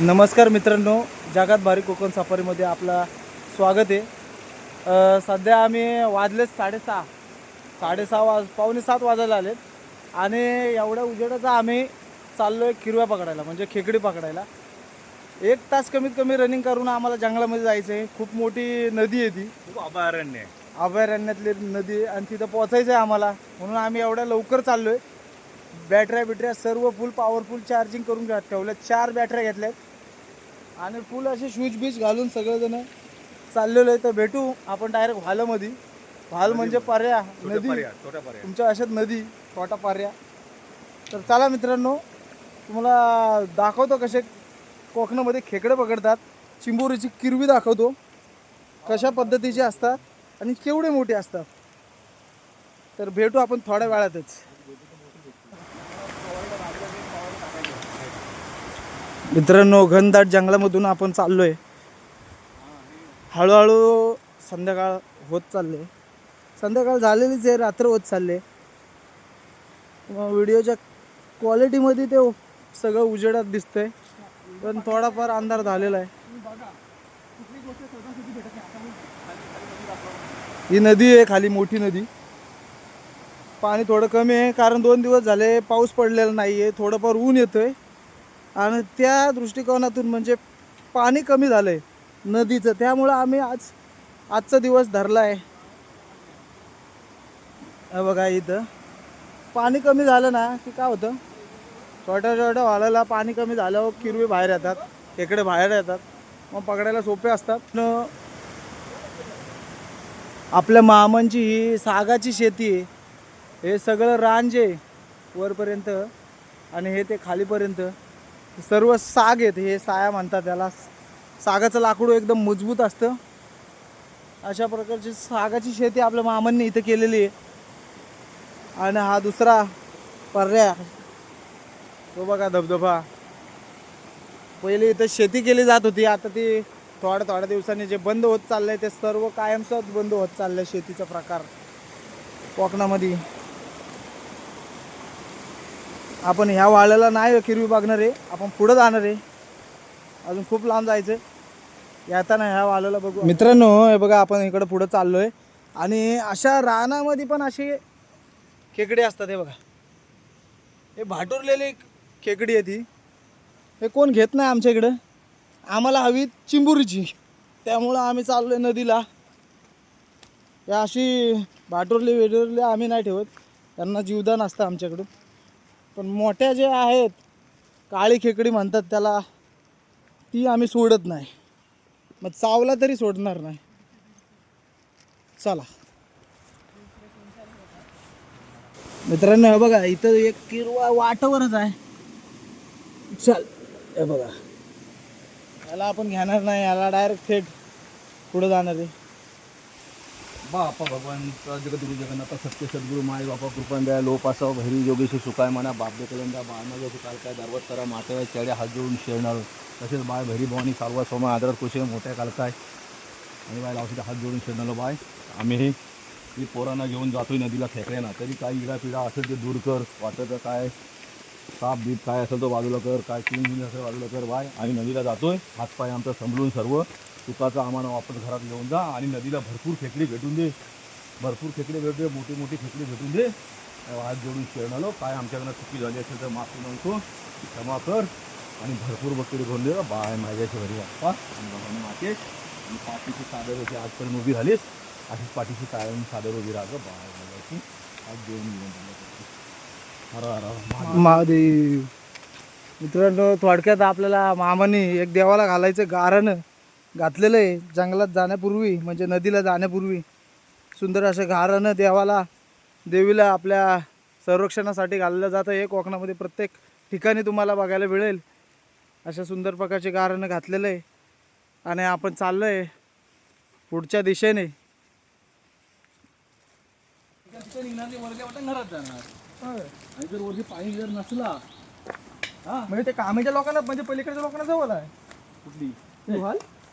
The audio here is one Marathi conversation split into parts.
नमस्कार मित्रांनो जगात भारी कोकण सफारीमध्ये आपलं स्वागत आहे. सध्या आम्ही वाजलेच साडेसहा. साडेसहा वाज पावणे सात वाजायला आलेत. आणि एवढ्या उजेडाचा आम्ही चाललो आहे किरव्या पकडायला म्हणजे खेकडी पकडायला. एक तास कमीत कमी रनिंग करून आम्हाला जंगलामध्ये जायचं आहे. खूप मोठी नदी आहे ती. खूप अभयारण्य आहे. अभयारण्यातली नदी आहे आणि तिथं पोचायचं आहे आम्हाला. म्हणून आम्ही एवढ्या लवकर चाललो आहे बॅटऱ्या बिटऱ्या सर्व फुल पॉवरफुल चार्जिंग करून घ्या ठेवल्यात चार बॅटऱ्या घेतल्यात. आणि फुल असे शूज बीज घालून सगळेजण चाललेलो आहे. तर भेटू आपण डायरेक्ट व्हालमध्ये व्हाल म्हणजे पर्या नदी. तुमच्या अशात नदी छोटा पार्या तर चला मित्रांनो तुम्हाला दाखवतो कसे कोकणामध्ये खेकडे पकडतात. चिंबोरीची किरवी दाखवतो. कशा पद्धतीचे असतात आणि केवढे मोठे असतात. तर भेटू आपण थोड्या वेळातच. मित्रांनो घनदाट जंगलामधून आपण चाललो आहे हळूहळू संध्याकाळ होत चालले संध्याकाळ झालेलीच आहे रात्र होत चालले व्हिडिओच्या क्वालिटीमध्ये ते सगळं उजेडात दिसतंय. पण थोडाफार अंधार झालेला आहे. ही नदी आहे खाली मोठी नदी. पाणी थोडं कमी आहे कारण दोन दिवस झाले पाऊस पडलेला नाही आहे थोडंफार ऊन येतोय. आणि त्या दृष्टिकोनातून म्हणजे पाणी कमी झालं आहे नदीचं. त्यामुळं आम्ही आज आजचा दिवस धरला आहे बघा इथं. पाणी कमी झालं ना की काय होतं? छोट्या छोट्या वालाला पाणी कमी झाल्यावर हो, किरवी बाहेर येतात. इकडे बाहेर येतात. मग पकडायला सोपे असतात. न आपल्या मामांची ही सागाची शेती आहे. हे सगळं रान जे आहे, वरपर्यंत आणि हे ते खालीपर्यंत. सर्व साग आहेत हे साया म्हणतात त्याला. सागाचं लाकूड एकदम मजबूत असतं. अशा प्रकारची सागाची शेती आपल्या मामांनी इथं केलेली आहे. आणि हा दुसरा पर्याय. तो बघा धबधबा. पहिले इथं शेती केली जात होती. आता ती थोड्या थोड्या दिवसांनी जे बंद होत चाललंय ते सर्व कायमचंच बंद होत चाललंय शेतीचा प्रकार. कोकणामध्ये. आपण ह्या वाळ्याला नाही किरवी बघणार आहे आपण पुढं जाणार आहे अजून खूप लांब जायचं येताना ह्या वाळ्याला बघू मित्रांनो हे बघा आपण इकडं पुढं चाललोय. आणि अशा रानामध्ये पण असे खेकडे असतात हे बघा. हे भाटुरलेली खेकडी आहे ती. हे कोण घेत नाही आमच्या इकडं. आम्हाला हवी चिंबुरीची. त्यामुळं आम्ही चाललो आहे नदीला. या अशी भाटुरली वेडुरली आम्ही नाही ठेवत. त्यांना जीवदान असतं आमच्याकडून पण मोठ्या जे आहेत काळी खेकडी म्हणतात त्याला ती आम्ही सोडत नाही. मग चावला तरी सोडणार नाही. चला. मित्रांनो हे बघा इथं एक किरवा वाटावरच आहे. चल हे बघा. याला आपण घेणार नाही याला डायरेक्ट थेट पुढे जाणार आहे. बापा भगवंत जगद्गुरु जगन्नाथ सत्य सद्गुरु माय बापा कृपा द्या लोप असाव भैरी योगेशी सुखाय म्हणा बापदे कलंदा बाळमागे सुकाल काय दारवत करा मातेवा चेड्या हात जोडून शेरणार. तसेच बाय भैरी भवानी सालवा सोमा आदर कुशे मोठ्या कालकाय. आणि बाय लावशी हात जोडून शेरणारो बाय. आम्ही ही पोरांना घेऊन जातोय नदीला फेकल्याना तरी काही इडा पिडा असेल ते दूर कर. वाटतं काय साप बीप काय असेल तो बाजूला कर. काय चिंग असेल बाजूला कर बाय. आणि नदीला जातोय. हातपाय आमचा समजून सर्व. चुकाचा आम्हाला वापस घरात घेऊन जा आणि नदीला भरपूर खेकडी भेटून दे. भरपूर खेकडे भेटू दे मोठी मोठी खेकडी भेटून दे. हात जोडून शेरणालो काय आमच्याकडनं चुकी झाली असेल तर माफी मागतो. क्षमा कर आणि भरपूर बकरी घेऊन दे. बाय माझ्याच्या घरी आप्पा आणि भगवान माते आणि पाठीची सादर होती आजपर्यंत उभी झालीस अशीच पाठीची कायम सादर उभी राहतो. बाय माझ्याची हात जोडून घेऊन महादेव. मित्रांनो थोडक्यात आपल्याला मामाने एक देवाला घालायचं गारण घातलेलं आहे. जंगलात जाण्यापूर्वी म्हणजे नदीला जाण्यापूर्वी सुंदर असं गारण देवाला देवीला आपल्या संरक्षणासाठी घाललं जातं. हे कोकणामध्ये प्रत्येक ठिकाणी तुम्हाला बघायला मिळेल. अशा सुंदर प्रकारचे गारण घातलेलं आहे. आणि आपण चाललो आहे पुढच्या दिशेने. पाणी जर नसला म्हणजे ते कामेच्या लोकांना म्हणजे पलीकडच्या लोकांना जवळ आहे. कुठली?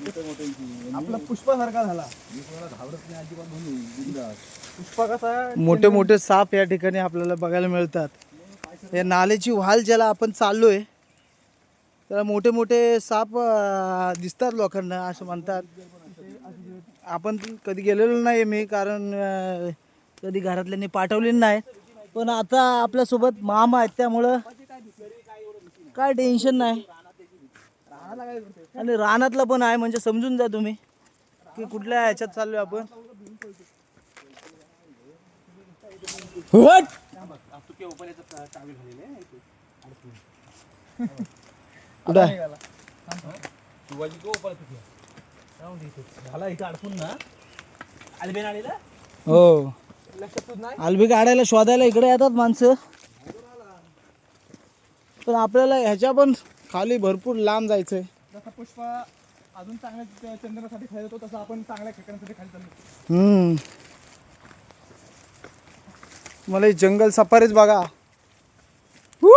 आपला पुष्पासारखा झाला. घाबरत नाही अजिबात म्हणून पुष्पा कसा मोठे मोठे साप या ठिकाणी आपल्याला बघायला मिळतात. या नालेची व्हाल ज्याला आपण चाललोय त्याला मोठे मोठे साप दिसतात लोकांना असं म्हणतात. आपण कधी गेलेलो नाही मी कारण कधी घरातल्यांनी पाठवले नाही पण आता आपल्यासोबत मामा आहेत त्यामुळं काय टेन्शन नाही. आणि रानातलं पण आहे म्हणजे समजून जा तुम्ही की कुठल्या ह्याच्यात चाललोय आपण हट! कुठं आहे? शिवाजी को ऊपर झाला इथं अडकून ना आलबेन आलेला हो लक्षात नाही आलबी काढायला शोधायला इकडे येतात माणसं पण आपल्याला ह्याच्या पण खाली भरपूर लांब जायचंय. जसा पुष्प अजून चांगल्या चंदनासाठी खाली होतो तसं आपण चांगल्या खाली चाललो. हम्म. मला हे जंगल सफारीच बघा. हू!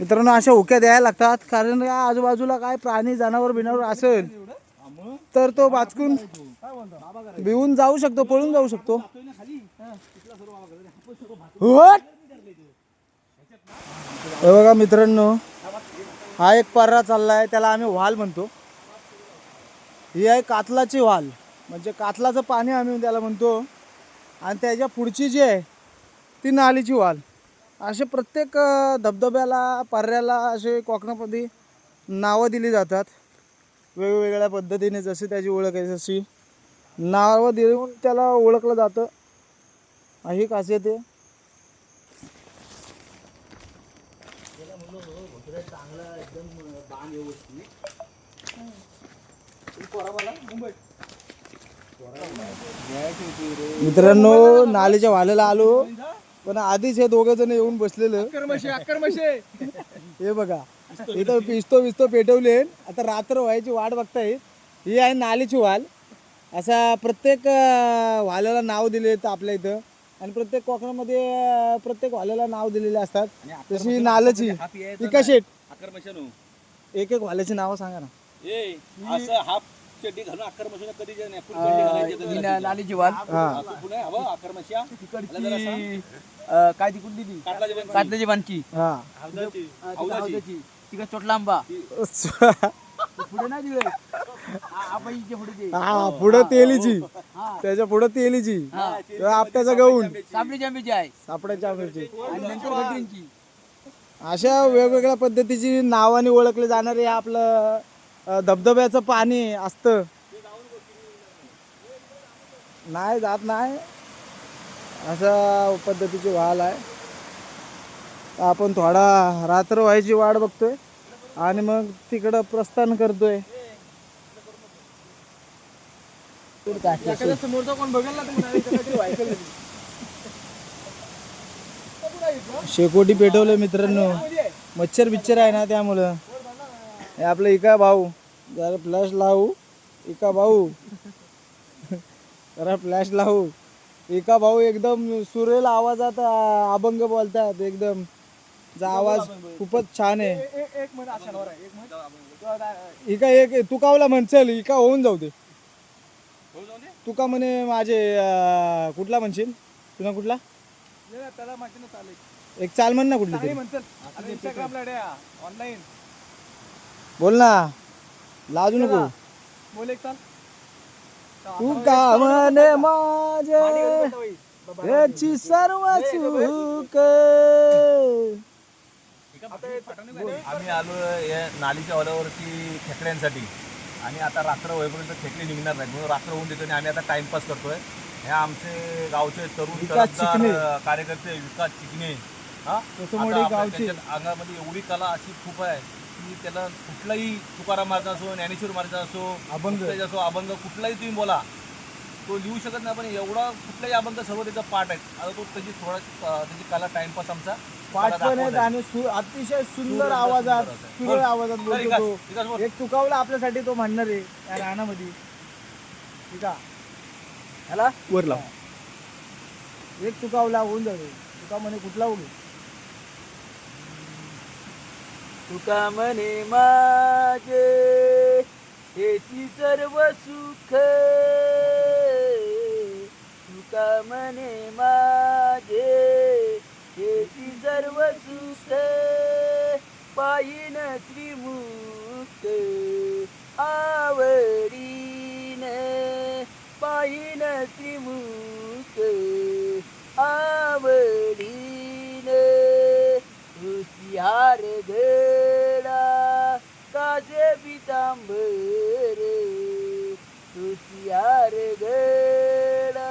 मित्रांनो अशा हुक्या द्यायला लागतात कारण या आजूबाजूला काय प्राणी जनावर बिनावर असेल तर तो वाचकून भिवून जाऊ शकतो पळून जाऊ शकतो! हे बघा मित्रांनो हा एक पर्रा चाललाय त्याला आम्ही व्हाल म्हणतो. ही आहे कातलाची व्हाल. म्हणजे कातलाचं पाणी आम्ही त्याला म्हणतो. आणि त्याच्या पुढची जी आहे ती नालीची व्हाल. असे प्रत्येक धबधब्याला पर्ऱ्याला असे कोकणामध्ये नावं दिली जातात. वेगवेगळ्या पद्धतीने जशी त्याची ओळख आहे तशी. नावं देऊन त्याला ओळखलं जातं. ही खासियत आहे मित्रांनो नालीच्या वाल्याला आलो पण आधीच हे दोघं जण येऊन बसलेलं. हे बघा इथं पिस्तो विस्तो पेटवले. आता रात्र व्हायची वाट बघताय. ही आहे नालीची वाल. असा प्रत्येक वाल्याला नाव दिले तर आपल्या इथं. आणि प्रत्येक कोकणामध्ये प्रत्येक वाल्याला नाव दिलेले असतात. तशी नाल्याची. ही कशी आकर्मशनो एक एक वाल्याची नावं सांगा ना. ए असं हाफ चड्डी घालून आकर्मशन कधी जे नाही. फुल बंडी घालायची तर घालायची. नालीची वाल हा तू पुढे हवं आकर्मशा तिकडची अं, काय ती कुठली ती? बांधची हा. हौदाची. तिकडे चोटला आंबा पुढे नाही दिवे. आपण पुढे ते. हा पुढं तेलीची. त्याच्या पुढं तेलीची. तेव्हा आपट्याचा गहून सापडीची आंब्याची आहे. सापड्याच्या आंब्याची आणि नंतर अशा वेगवेगळ्या पद्धतीची नावाने ओळखले जाणारे आपलं अ, धबधब्याचं पाणी असतं. नाही जात नाही. अशा पद्धतीची वाल आहे. आपण थोडा रात्र व्हायची वाट बघतोय आणि मग तिकडं प्रस्थान करतोय. समोरचा कोण बघेल ना तर म्हणाले, "इथं काहीतरी व्हायचं नाही." शेकोटी पेटवलं मित्रांनो. मच्छर बिच्छर आहे ना त्यामुळं. हे आपलं इका भाऊ. जरा फ्लॅश लावू. इका भाऊ. जरा फ्लॅश लावू. एका भाऊ एकदम सुरेल आवाजात अभंग बोलतात एकदम. जा आवाज खूपच छान आहे. एक इका एक तू कावला म्हण चल इका होऊन जाऊ दे. तू का म्हणे माझे कुठला म्हणशील? तुला कुठला? त्याला माहिती ना चालेल एक. चाल म्हण ना कुठली चांगली तरी. म्हणतात इंस्टाग्रामला ऑनलाईन बोल ना. लाजू नको. बोल एक चाल. तू का म्हणे माझे? याची सर्व चूक. आम्ही आलो या नालीच्या ओल्यावरती खेकड्यांसाठी. आणि आता रात्र होईपर्यंत खेकडे निघणार नाही म्हणून रात्र होऊन देतो आणि आम्ही आता टाइमपास करतोय. हे आमचे गावचे तरुण विकास चिकणे. कार्यकर्ते विकास चिकणे हा आपल्या गावचे. अंगामध्ये एवढी कला अशी खूप आहे की त्याला कुठलाही तुकाराम मार्ग असो ज्ञानेश्वर मार्ग असो अभंग. कुठलाही असो अभंग कुठलाही तुम्ही बोला तो लिहू शकत नाही पण एवढा कुठल्याही अभंग सर्व त्याचा पाठ आहे आता तो त्याची थोडा अं, त्याची कला टाइमपास आमचा पाठ कला पण आहेत दाखवत आहे. आणि सु- अतिशय सुंदर आवाजात सुंदर आहे. सुरेख बोल. आवाजात चल, बोलतो विकास, तो विकास बोल. एक चुकावला आपल्यासाठी तो म्हणणार आहे या रानामध्ये ठीक आहे ह्याला वर लाव. एक चुकावला होऊन जातो तुका म्हणे कुठला उगे तुका म्हणे माझे हेची सर्व सुख. तुका म्हणे माझे हेची सर्व सुख. पायीन श्रीमुख आवडीन. पायीन श्रीमुख आवडीन हुशियार घडा काजे पितांबर हुशियार घडा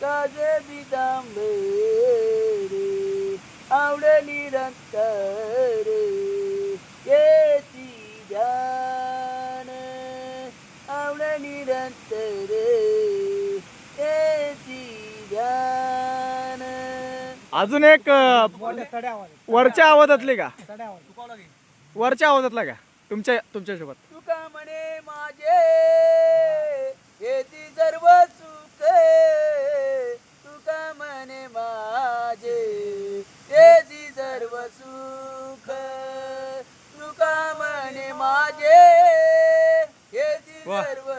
काजे पितांबर आवड निरंतर येती ध्यान आवड निरंतर येती ध्यान अजून एक अ, वरच्या आवाजातले का? वरच्या आवाजातला का तुमच्या तुमच्यासोबत तुका म्हणे माझे येती सर्व सुख तुका म्हणे माझे येती सर्व सुख तुका म्हणे माझे येती वाह. सर्व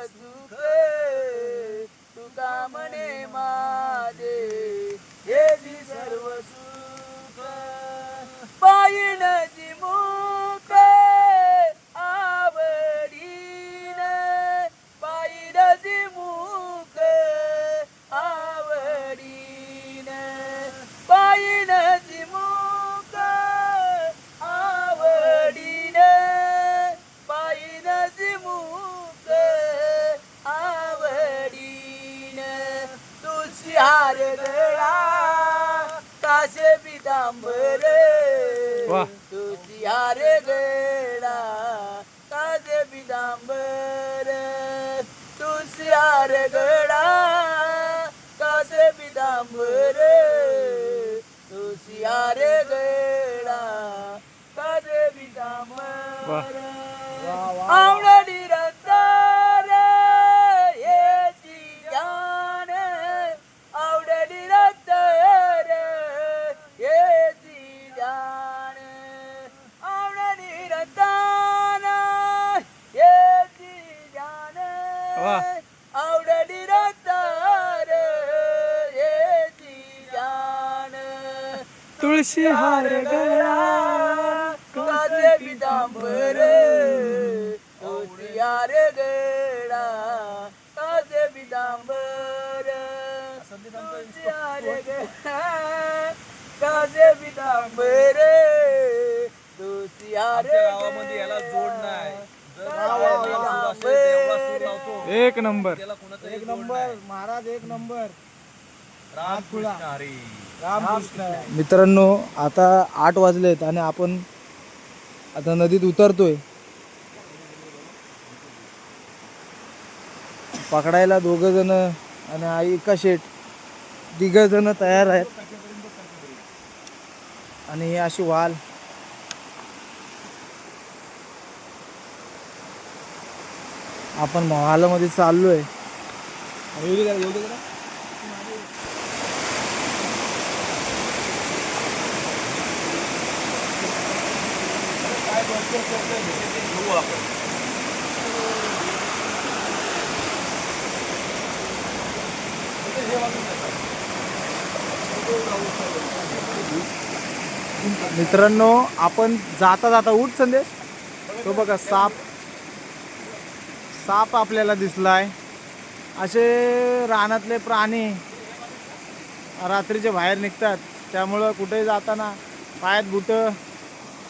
वाह. तुझी हार गळा काशे पितांबर तुझी हार गळा काशे पितांबर तुझी हार गळा काशे पितांबर आवडली तुळशी हार गळा काचे पितांबर होशियार गडा। काचे पितांबर होशियार गडा। काचे पितांबर आमच्या गावामध्ये याला जोड नाही. एक नंबर. एक नंबर. महाराज एक नंबर. मित्रांनो आता आठ वाजलेत आणि आपण आता नदीत उतरतोय. पकडायला दोघ जण आणि आई का शेट. तिघ जण तयार आहेत. आणि ही अशी वाल. आपण महालामध्ये चाललोय. ते घेऊ आपण. मित्रांनो आपण जाता जाता उठ संदेश. तो बघा साप. साप आपल्याला दिसलाय. असे रानातले प्राणी रात्रीचे बाहेर निघतात. त्यामुळं कुठे जाताना पायात बुटं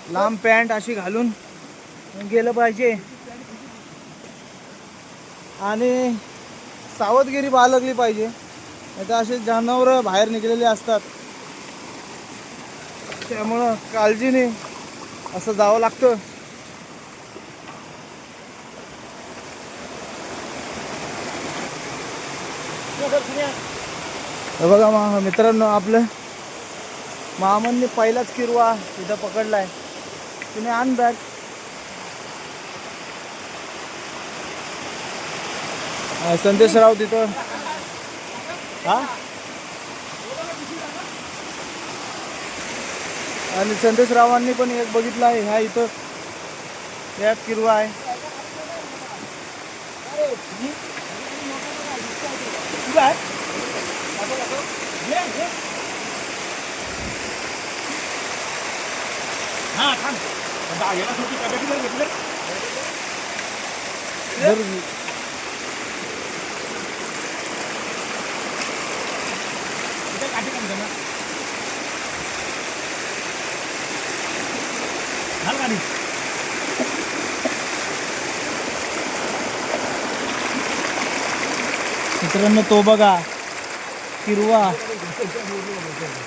लांब पॅन्ट अशी घालून गेलं पाहिजे. आणि सावधगिरी बाळगली पाहिजे. नाही असे जनावरं बाहेर निघलेले असतात. त्यामुळं काळजीने असं जावं लागतं. हे बघा मा मित्रांनो आपलं मामांनी पहिलाच किरवा इथं पकडलाय. तुम्ही आण बॅग संदेश राव तिथं. हा? आणि संदेश रावांनी पण एक बघितलं आहे ह्या इथं. यात किरवा आहे. मित्रांनो तो बघा. किरवा.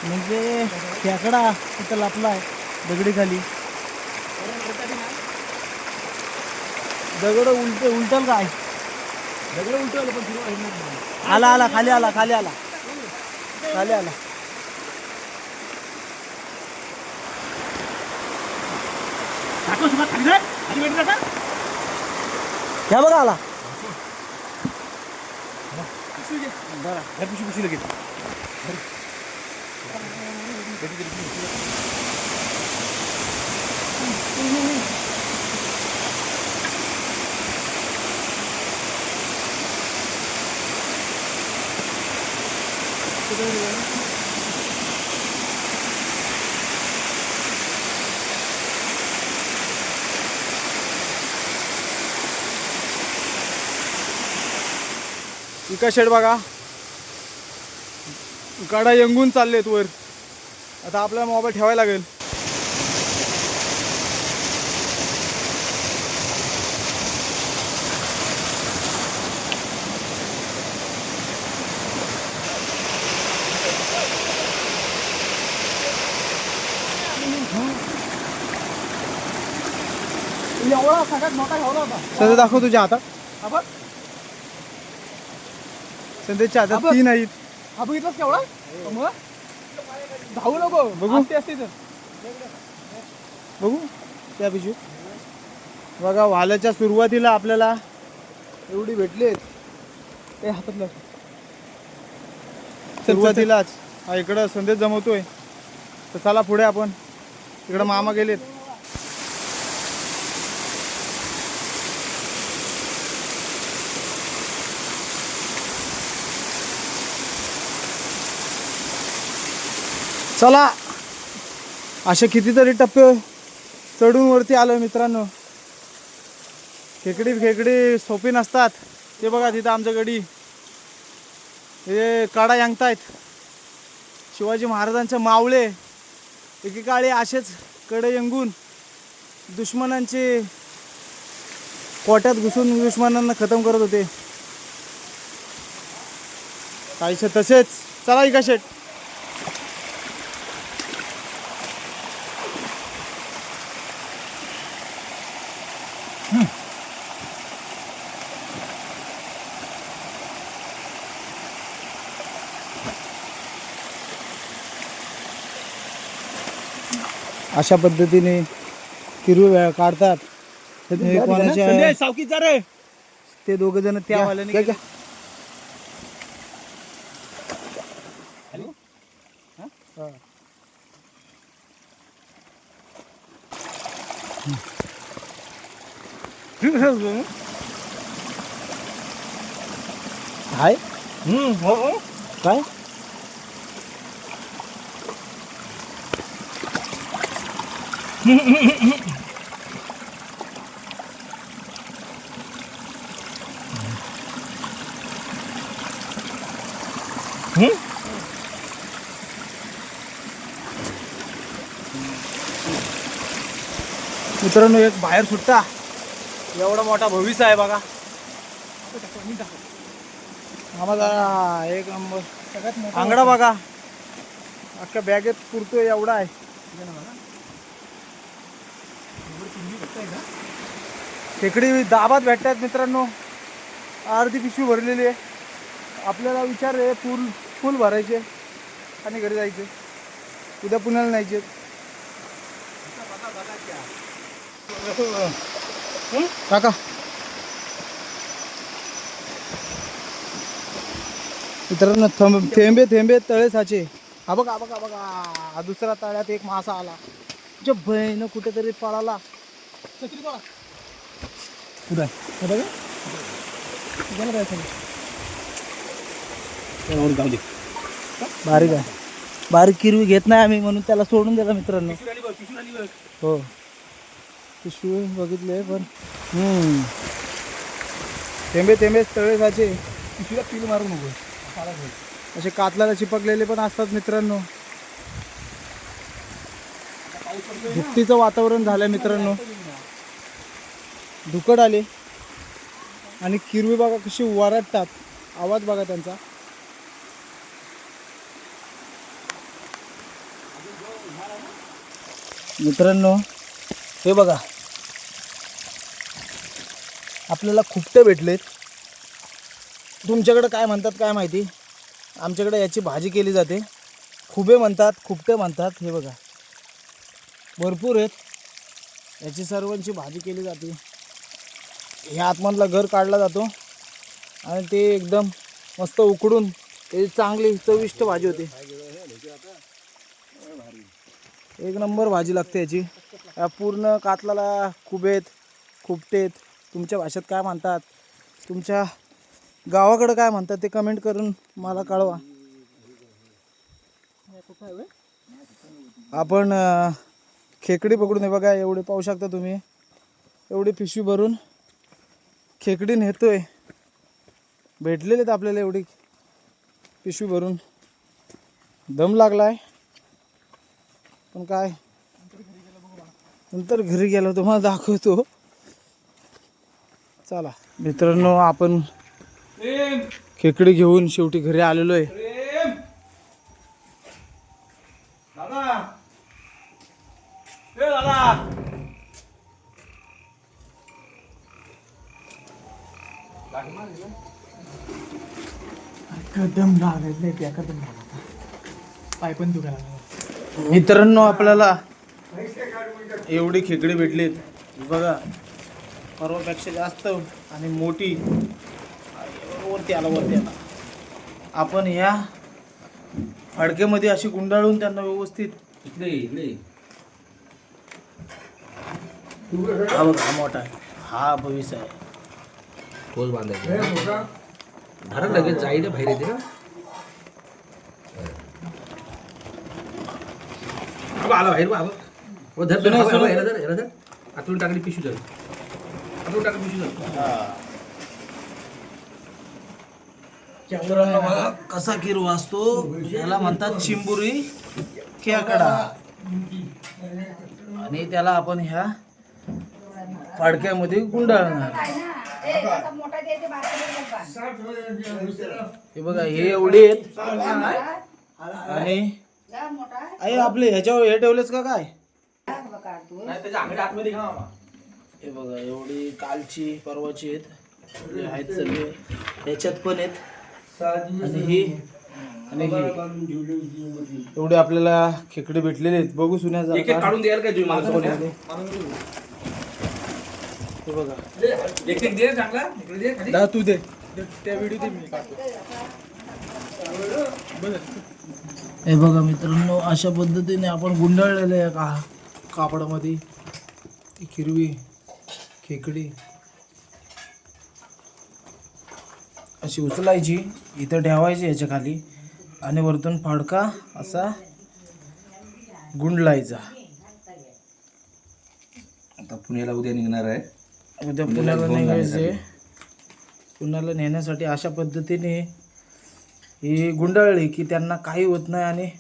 म्हणजे खेकडा तिथं लापलाय. दगडी खाली. दगड उलट उलटल काय? दगड उलटं आलं पण. आला आला खाली आला खाली आला. खाली आला. ह्या बघा आला. बरं. ह्या पिशवी पिशवी लगेच इका शेड बघा. गाडा यंगून चाललेत वर. आता आपल्याला मोबाईल ठेवायला लागेल. एवढा सगळ्यात मोठा ठेवला होता. संदेश दाखव तुझ्या हातात. हा बघ संदेशच्या हातात तीन आहेत. हा बघितलास केवढा? मग? धावू नको. बघू. असते असते इथं. बघू. त्या पिशवी. बघा वाल्याच्या सुरुवातीला आपल्याला एवढी भेटलीत ते हातातलं सुरुवातीलाच. हा इकडं संदेश जमवतोय. तर चला पुढे आपण. इकडं मामा गेलेत. चला. असे कितीतरी टप्पे चढून वरती आलोय मित्रांनो. खेकडी खेकडी सोपी नसतात. ते बघा तिथं आमच्या गडी हे काडा यांगतायत. शिवाजी महाराजांचे मावळे. एकेकाळी असेच कडे यंगून दुश्मनांचे कोट्यात घुसून दुश्मनांना खतम करत होते. काहीसे तसेच. चला इका शेट अशा पद्धतीने किरू काढतात. कोणाच्या जा रे. ते दोघ जण त्या वाल्याने हाय. हम्म, हो. काय? मित्रांनो एक बाहेर सुट्टा एवढा मोठा भविष्य आहे बघा. आम्हाला एक नंबर. सगळ्यात मोठा आंगडा बघा. अख्ख्या बॅगेत पुरतोय एवढा आहे. खेकडी दाबात भेटतात मित्रांनो. अर्धी पिशवी भरलेली आहे. आपल्याला विचार आहे पूर्ण फुल भरायचे आणि घरी जायचे. उद्या पुण्याला न्यायचे. काका मित्रांनो थंब थेंबे थेंबे तळे साचे. हा बघा बघा बघा. दुसऱ्या तळ्यात एक मासा आला. जे बहीण कुठेतरी पळाला? जाऊ दे. बारीक आहे. बारीक किरवी घेत नाही आम्ही म्हणून त्याला सोडून दिला मित्रांनो. हो. पिशवी बघितले पण. थेंबे थेंबे तळे साचे. पिशवीला पील मारू नको. असे कातलाला चिपकलेले पण असतात मित्रांनो. भुकटीचं वातावरण झालंय मित्रांनो. धुकड आले. आणि किरवी बघा कशी वरटतात आवाज बघा त्यांचा. मित्रांनो हे बघा. आपल्याला खुपटे भेटलेत. तुमच्याकडं काय म्हणतात काय माहिती? आमच्याकडे याची भाजी केली जाते. खुबे म्हणतात खुपटे म्हणतात हे बघा. भरपूर आहेत. याची सर्वांची भाजी केली जाते. ह्या आतमधला घर काढला जातो. आणि ते एकदम मस्त उकडून त्याची चांगली चविष्ट भाजी होते. एक नंबर भाजी लागते याची. या पूर्ण कातलाला खुबेत खुपटेत तुमच्या भाषेत काय म्हणतात? तुमच्या गावाकडं काय म्हणतात ते कमेंट करून मला कळवा. आपण खेकडी पकडून हे बघा एवढे पाहू शकता तुम्ही. एवढी पिशवी भरून खेकडी नेतोय. भेटलेले आहेत आपल्याला एवढी पिशवी भरून. दम लागलाय. पण काय? नंतर घरी गेलो तुम्हाला दाखवतो. चला. मित्रांनो आपण खेकडी घेऊन शेवटी घरी आलेलो आहे. कदम लागत नाही त्या कदम लागत पाय पण दुखायला मित्रांनो आपल्याला एवढी खेकडी भेटलीत. बघा. परवापेक्षा जास्त आणि मोठी. वरती आला वरती आला. आपण ह्या फडक्यामध्ये अशी गुंडाळून त्यांना व्यवस्थित इकडे इकडे हा बघ हा मोठा आहे. हा भविष्य आहे. तोच बांधायचा. धरा लगेच जाईल बाहेर येते ना. आला बाहेर बाबा. धर. आतून टाकली पिशवी धर. बघा कसा किरू असतो याला म्हणतात चिंबुरी खेकडा आणि त्याला आपण ह्या फाडक्यामध्ये गुंडाळणार. हे बघा हे एवढे आहेत. आणि आई आपले ह्याच्यावर हे ठेवलेस का काय? हे बघा एवढी कालची परवाची आहेत. आहेत सगळे. ह्याच्यात पण आहेत. आणि ही आणि ही. एवढे आपल्याला खेकडे भेटलेले आहेत. बघू सुन्या काढून द्याल तुम्ही मला? कोणी हे बघा. एक एक दे चांगला तू दे. त्या व्हिडिओ दे मी हे बघा मित्रांनो अशा पद्धतीने आपण गुंडाळलेलं आहे का? कापडामध्ये. हिरवी. खेकडी. अशी उचलायची इथं ठेवायची याच्या खाली आणि वरतून फाडका असा गुंडलायचा. आता पुण्याला उद्या निघणार आहे. उद्या पुण्याला निघायचे. पुण्याला नेण्यासाठी अशा पद्धतीने ही गुंडाळली की त्यांना काही होत नाही आणि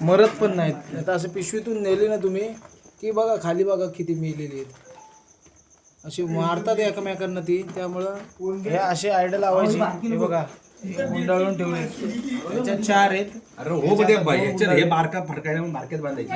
मरत पण नाहीत. आता असं पिशवीतून नेली ना तुम्ही की बघा खाली बघा किती मेलेली आहेत. अशी मारतात एकमेकांना ती त्यामुळं हे असे आयडिया लावायची. हे बघा हे गुंडाळून ठेवले. चार आहेत. अरे हो मध्ये हे बारका फडकायला बारक्यात बांधायची.